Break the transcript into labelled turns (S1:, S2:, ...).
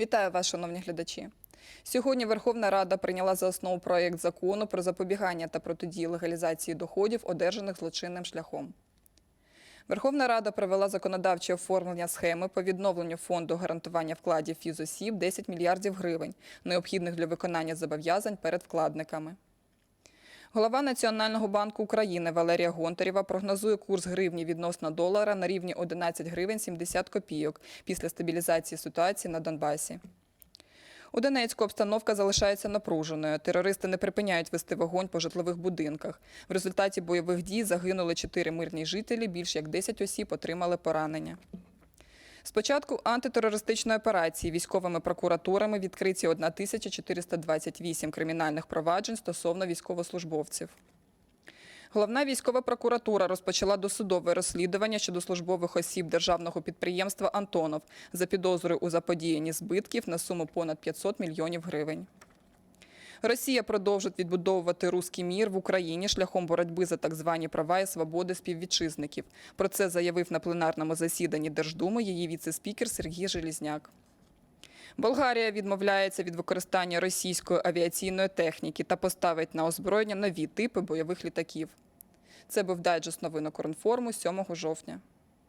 S1: Вітаю вас, шановні глядачі. Сьогодні Верховна Рада прийняла за основу проєкт закону про запобігання та протидії легалізації доходів, одержаних злочинним шляхом. Верховна Рада провела законодавче оформлення схеми по відновленню фонду гарантування вкладів фізосіб 10 мільярдів гривень, необхідних для виконання зобов'язань перед вкладниками. Голова Національного банку України Валерія Гонтарєва прогнозує курс гривні відносно долара на рівні 11 гривень 70 копійок після стабілізації ситуації на Донбасі. У Донецьку обстановка залишається напруженою. Терористи не припиняють вести вогонь по житлових будинках. В результаті бойових дій загинули 4 мирні жителі, більш як 10 осіб отримали поранення. З початку антитерористичної операції військовими прокуратурами відкриті 1428 кримінальних проваджень стосовно військовослужбовців. Головна військова прокуратура розпочала досудове розслідування щодо службових осіб державного підприємства Антонов за підозрою у заподіянні збитків на суму понад 500 мільйонів гривень. Росія продовжить відбудовувати руський мір в Україні шляхом боротьби за так звані права і свободи співвітчизників. Про це заявив на пленарному засіданні Держдуми її віце-спікер Сергій Желізняк. Болгарія відмовляється від використання російської авіаційної техніки та поставить на озброєння нові типи бойових літаків. Це був дайджест новин Укрінформу 7 жовтня.